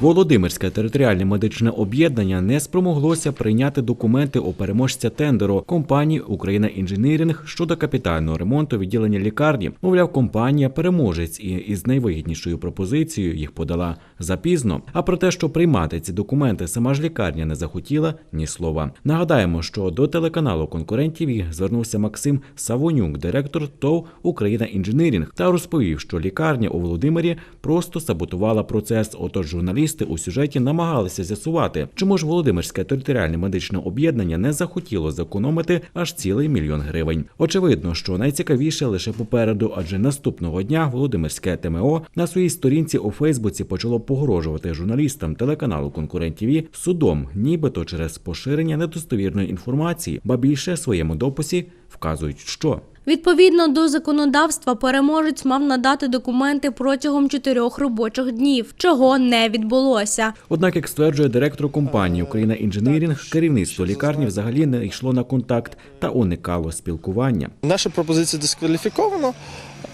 Володимирське територіальне медичне об'єднання не спромоглося прийняти документи у переможця тендеру компанії Україна інженірінг щодо капітального ремонту відділення лікарні. Мовляв, компанія переможець і із найвигіднішою пропозицією їх подала запізно. А про те, що приймати ці документи сама ж лікарня не захотіла ні слова. Нагадаємо, що до телеканалу конкурентів звернувся Максим Савонюк, директор ТОВ Україна інженірінг, та розповів, що лікарня у Володимирі просто саботувала процес. Отож, журналісти у сюжеті намагалися з'ясувати, чому ж Володимирське територіальне медичне об'єднання не захотіло зекономити аж цілий мільйон гривень. Очевидно, що найцікавіше лише попереду, адже наступного дня Володимирське ТМО на своїй сторінці у Фейсбуці почало погрожувати журналістам телеканалу конкурентів «І» судом, нібито через поширення недостовірної інформації, ба більше своєму дописі вказують, що Відповідно до законодавства, переможець мав надати документи протягом чотирьох робочих днів, чого не відбулося. Однак, як стверджує директор компанії Україна інженірінг, керівництво лікарні взагалі не йшло на контакт та уникало спілкування. Наша пропозиція дискваліфікована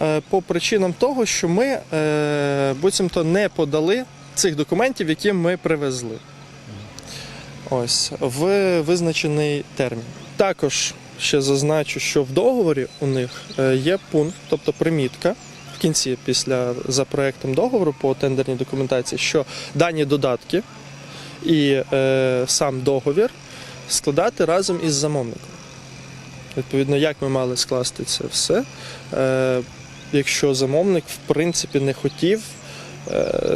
е, по причинам того, що ми е, буцімто не подали цих документів, які ми привезли. Ось в визначений термін. Також ще зазначу, що в договорі у них е, є пункт, тобто примітка. В кінці, після за проектом договору по тендерній документації, що дані додатки і е, сам договір складати разом із замовником. Відповідно, як ми мали скласти це все, е, якщо замовник в принципі не хотів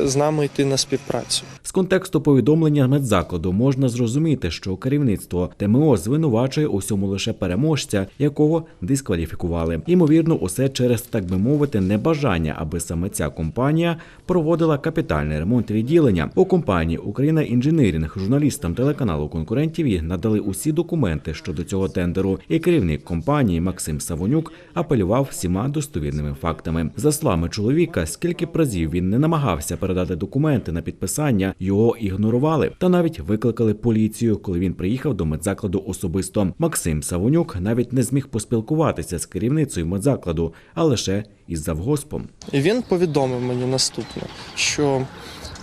з нами йти на співпрацю. З контексту повідомлення медзакладу можна зрозуміти, що керівництво ТМО звинувачує у всьому лише переможця, якого дискваліфікували. Ймовірно, усе через так би мовити небажання, аби саме ця компанія проводила капітальний ремонт відділення. У компанії Україна інженірінг журналістам телеканалу конкурентів надали усі документи щодо цього тендеру. І керівник компанії Максим Савонюк апелював всіма достовірними фактами. За словами чоловіка, скільки б разів він не намагався передати документи на підписання, його ігнорували та навіть викликали поліцію, коли він приїхав до медзакладу особисто. Максим Савонюк навіть не зміг поспілкуватися з керівницею медзакладу, а лише із завгоспом. Він повідомив мені наступне, що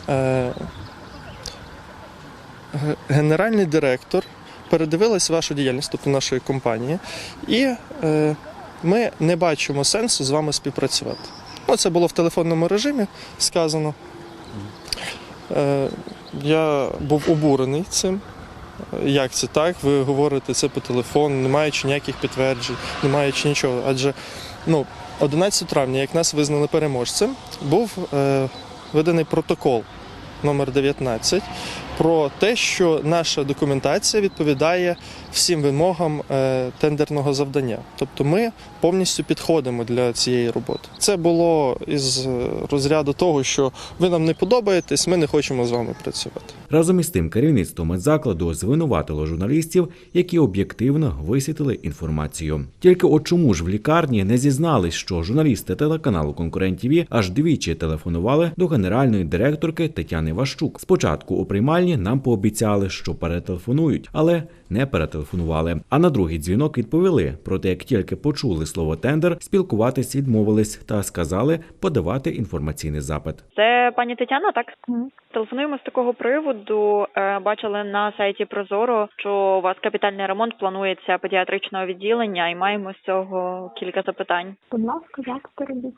е, генеральний директор передивилась вашу діяльність, тобто нашої компанії, і е, ми не бачимо сенсу з вами співпрацювати. Ну, це було в телефонному режимі сказано. Е, я був обурений цим. Як це так? Ви говорите це по телефону, не маючи ніяких підтверджень, не маючи нічого. Адже ну, 11 травня, як нас визнали переможцем, був е, виданий протокол номер 19 про те, що наша документація відповідає всім вимогам е, тендерного завдання. Тобто ми повністю підходимо для цієї роботи. Це було із е, розряду того, що ви нам не подобаєтесь, ми не хочемо з вами працювати. Разом із тим, керівництво медзакладу звинуватило журналістів, які об'єктивно висвітили інформацію. Тільки от чому ж в лікарні не зізнались, що журналісти телеканалу конкурентів аж двічі телефонували до генеральної директорки Тетяни Ващук. Спочатку у приймальні нам пообіцяли, що перетелефонують, але не перетелефонували. А на другий дзвінок відповіли. Проте, як тільки почули слово тендер, спілкуватись відмовились та сказали подавати інформаційний запит. Це пані Тетяна, так? Телефонуємо з такого приводу. Е, Бачили на сайті Прозоро, що у вас капітальний ремонт планується педіатричного відділення, і маємо з цього кілька запитань. Будь ласка, запити робіть.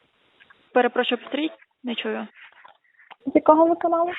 Перепрошую, повторіть, не чую. З якого ви каналу?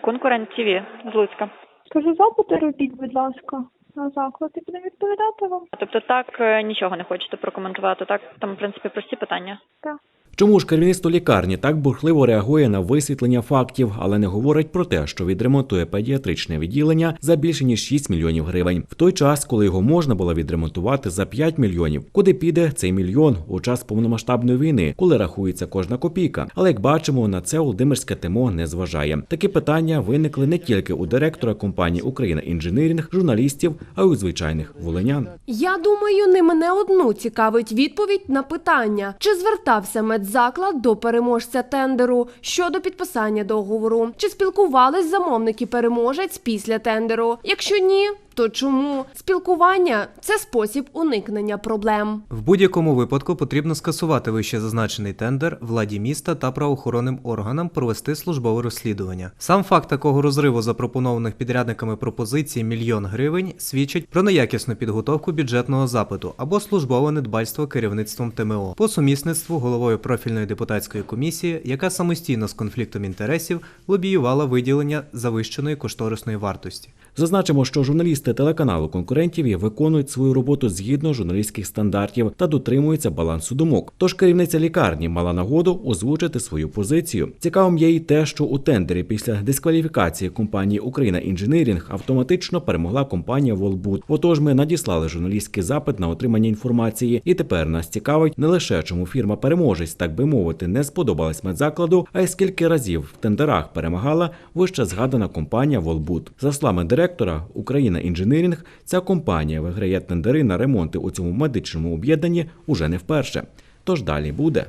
Конкурент ТВ з Луцька. Кажу, запити робіть, будь ласка, на заклад і будемо відповідати вам. Тобто, так е, нічого не хочете прокоментувати. Так там, в принципі, прості питання. Так. Чому ж керівництво лікарні так бурхливо реагує на висвітлення фактів, але не говорить про те, що відремонтує педіатричне відділення за більше ніж 6 мільйонів гривень, в той час, коли його можна було відремонтувати за 5 мільйонів. Куди піде цей мільйон у час повномасштабної війни, коли рахується кожна копійка? Але як бачимо, на це Володимирське ТМО не зважає. Такі питання виникли не тільки у директора компанії Україна інженірінг, журналістів, а й у звичайних волинян. Я думаю, не мене одну цікавить відповідь на питання, чи звертався медзаклад до переможця тендеру щодо підписання договору, чи спілкувались замовники переможець після тендеру. Якщо ні, То чому спілкування це спосіб уникнення проблем? В будь-якому випадку потрібно скасувати вище зазначений тендер владі міста та правоохоронним органам провести службове розслідування. Сам факт такого розриву запропонованих підрядниками пропозицій мільйон гривень свідчить про неякісну підготовку бюджетного запиту або службове недбальство керівництвом ТМО по сумісництву головою профільної депутатської комісії, яка самостійно з конфліктом інтересів лобіювала виділення завищеної кошторисної вартості. Зазначимо, що журналісти телеканалу конкурентів виконують свою роботу згідно журналістських стандартів та дотримуються балансу думок. Тож керівниця лікарні мала нагоду озвучити свою позицію. Цікавим є й те, що у тендері після дискваліфікації компанії Україна інженірінг автоматично перемогла компанія Волбут. Отож, ми надіслали журналістський запит на отримання інформації, і тепер нас цікавить не лише чому фірма переможець, так би мовити, не сподобалась медзакладу, а й скільки разів в тендерах перемагала вище згадана компанія Волбут. За словами директора Україна інженірінг, ця компанія виграє тендери на ремонти у цьому медичному об'єднанні уже не вперше. Тож далі буде.